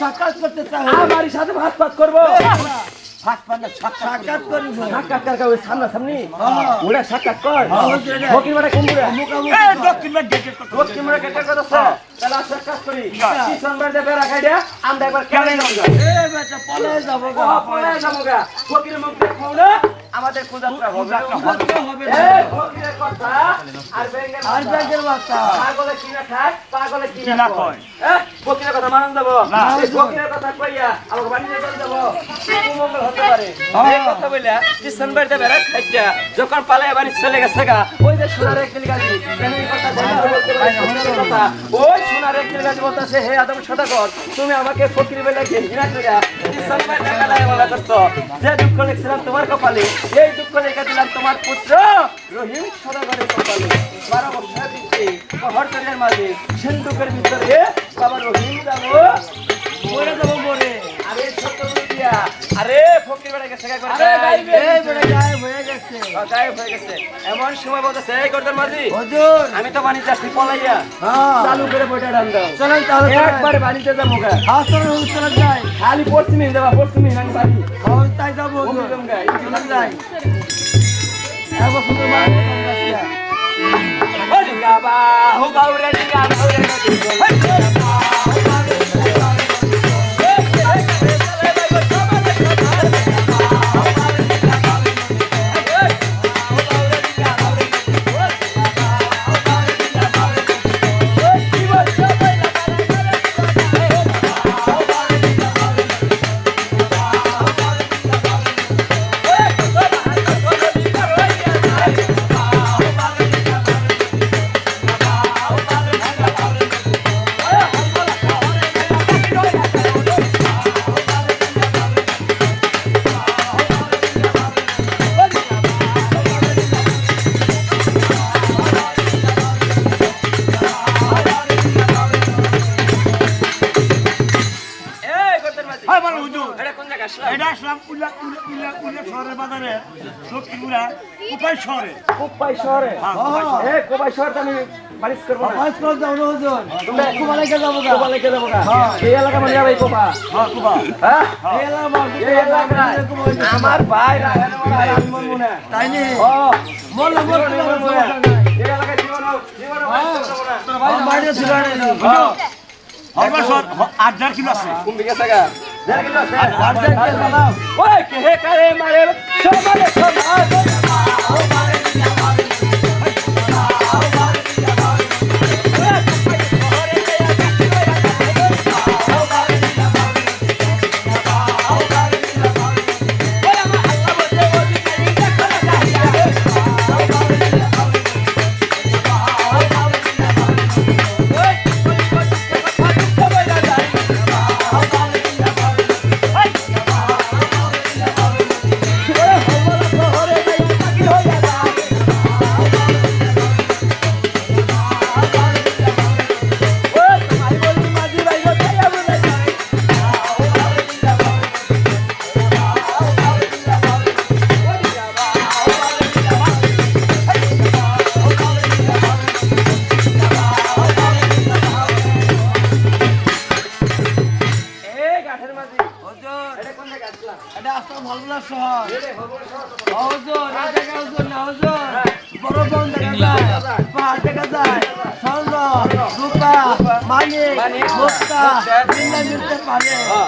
সাক্ষাৎ করতে চায় আমার সাথে ভাত ভাত করব। সাক্ষাৎ করিব। সাক্ষাৎ কার ওই সামনা সামনি। হ্যাঁ। ওরা সাক্ষাৎ কর। হ্যাঁ, এটা। ফকির মানে কুম্বুরা দক্ষিণ বাড়ি গেটের কথা ফকির কেটে কথা তাহলে সাক্ষাৎ করি। কিষণ বাড়িতে বেড়া খাই আমরা একবার কেমন বেটা পলে যাব গা পড়ে যাব গা। ফকির মুখ দেখব না? আমাদের কুযাত্রা হবে হবে ফকিরের কথা আর ব্যাঙের আর কথা। বাচ্চা পাগলে কিনা খায়? পাগলে কিনা কিনা কয়? কয়। ফকিরের কথা মানুন দেবো? না। ফকিরের কথা কইয়া আমাকে বাড়ি চলে যাব। কুমঙ্গল হতে পারে। এই কথা বইলা কিষণ বাড়িতে বেড়া খাইটা যখন পালায় বাড়ি চলে গেছে গা ওই যে সোনার এক দিল গাড়ি কথা ওই দিল গাড়ি বলতেছে, হে আদম সদাগর, তুমি আমাকে ফকির বেলা ঘৃণা করিয়া বাড়ি টাকা দেয় বলা করছ। যে দুঃখ লিখছিলাম তোমার কপালে এই দুঃখ লেখা দিলাম তোমার পুত্র রহিম সদাগরের কপালে। বারো বছর দিচ্ছি হরতলের মাঝে সিন্ধুকের ভিতরে বাবা রহিম যাব, মরে যাব মরে। দিয়া আরে ফকির বেড়া গেছে করে। এই বেটা গায়েব হয়ে গেছে। গায়েব হয়ে গেছে। এমন সময় বলতেছে এই করতেন মাঝি হুজুর। আমি তো বাণিজ্য আসছি পলাইয়া। হ্যাঁ। চালু করে বইটা ডান দাও। চলেন তাহলে একবারে বাণিজ্য যাব গা। হাসপাতাল চলে যাই। খালি পশ্চিমে যাবা পশ্চিমে বাড়ি। হয় তাই যাব হুজুর। গাই চলে যাই। একবার শুধু মার মতন গাছটা। হরিঙ্গা বা হো বাউরে ডিঙ্গা এটা কোন জায়গা আসলা এটা আসলাম উল্লা উল্লা উল্লা উল্লা শহরের বাজারে লক্ষ্মীপুরা উপায় শহরে। কোপাই শহরে? হ্যাঁ, এ কোপাই শহরে আমি বাড়িস করব না। হাস যাব না হুজুর তোমরা যাব গা। কোপা যাব গা। এই এলাকা মানে যাবে কোপা। হ্যাঁ কুবা হ্যাঁ? এই এলাকা আমার ভাই আমি মরবো না। তাই নি। ও মরলে মরতে জীবনে পারব, মরবো না। এই এলাকায় জীবন হোক, জীবন হোক, হ্যাঁ। ছিল না। হ্যাঁ। হরবার শহর আট দেড় কিলো আছে। কোন দিকে থাকা? দেড় কিলো আছে? আর দেড় কিলো চালাও। ওই, বড় বন দেখা যায়। পাহাড় দেখা যায়। স্বর্ণ রূপা মিললে মিলতে পারে হ্যাঁ।